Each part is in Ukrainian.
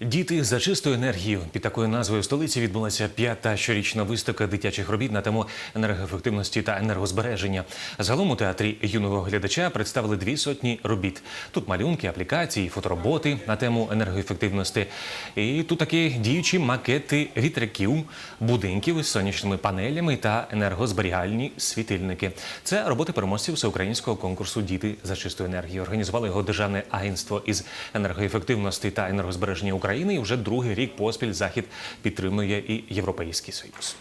Діти за чисту енергію під такою назвою в столиці відбулася п'ята щорічна виставка дитячих робіт на тему енергоефективності та енергозбереження. Загалом у театрі юного глядача представили дві сотні робіт. Тут малюнки, аплікації, фотороботи на тему енергоефективності. І тут такі діючі макети вітряків, будинків із сонячними панелями та енергозберігальні світильники. Це роботи переможців всеукраїнського конкурсу Діти за чисту енергію. Організували його державне агентство із енергоефективності та енергозбереження України. І вже другий рік поспіль захід підтримує і Європейський Союз.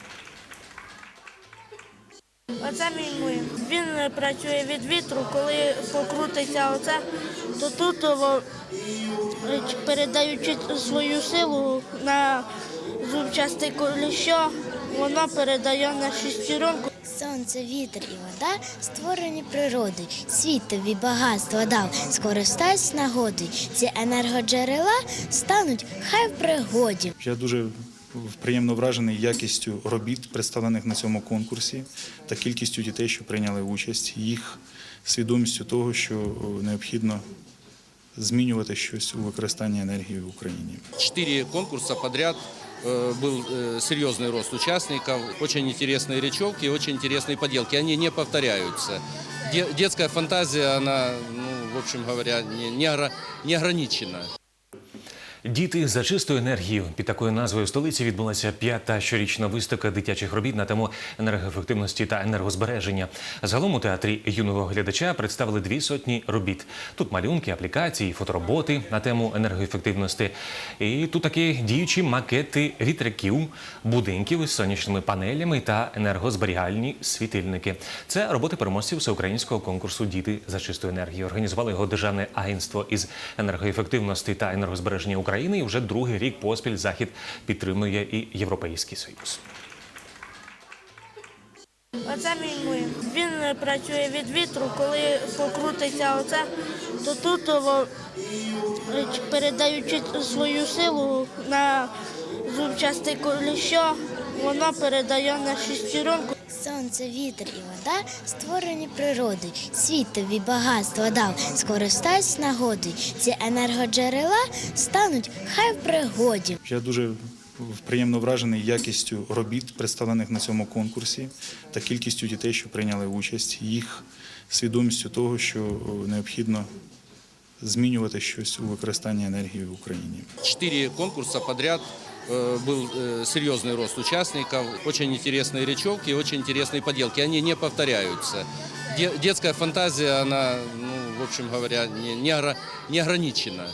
Оце мій млин. Він працює від вітру, коли покрутиться оце, то тут передаючи свою силу на зубчасте коліщо, воно передає на шестеренку. Сонце, вітер і вода створені природою. Світ тобі багатство дав. Скористайся нагодою. Ці енергоджерела стануть хай в пригоді. Я дуже приємно вражений якістю робіт, представлених на цьому конкурсі, та кількістю дітей, що прийняли участь, їх свідомістю того, що необхідно змінювати щось у використанні енергії в Україні. Четыре конкурса подряд э, был э, серьезный рост участников, очень интересные речевки, очень интересные поделки. Они не повторяются. Де- детская фантазия, она, ну, в общем говоря, не, не, огра- не ограничена. Діти за чисту енергію під такою назвою в столиці відбулася п'ята щорічна виставка дитячих робіт на тему енергоефективності та енергозбереження. Загалом у театрі юного глядача представили дві сотні робіт. Тут малюнки, аплікації, фотороботи на тему енергоефективності. І тут такі діючі макети вітряків, будинків із сонячними панелями та енергозберігальні світильники. Це роботи переможців всеукраїнського конкурсу Діти за чисту енергію. Організували його державне агентство із енергоефективності та енергозбереження України. І вже другий рік поспіль захід підтримує і Європейський Союз. Оце мій млин. Він працює від вітру, коли покрутиться оце, то тут передаючи свою силу на зубчасте коліщо, воно передає на шестеренку. Сонце, вітер і вода створені природою. Світ тобі багатство дав. Скористайся нагодою. Ці енергоджерела стануть хай в пригоді. Я дуже приємно вражений якістю робіт, представлених на цьому конкурсі, та кількістю дітей, що прийняли участь, їх свідомістю того, що необхідно змінювати щось у використанні енергії в Україні. Четыре конкурса подряд э, был э, серьезный рост участников, очень интересные речевки, очень интересные поделки. Они не повторяются. Де- детская фантазия, она, ну, в общем говоря, не, не, огра- не ограничена.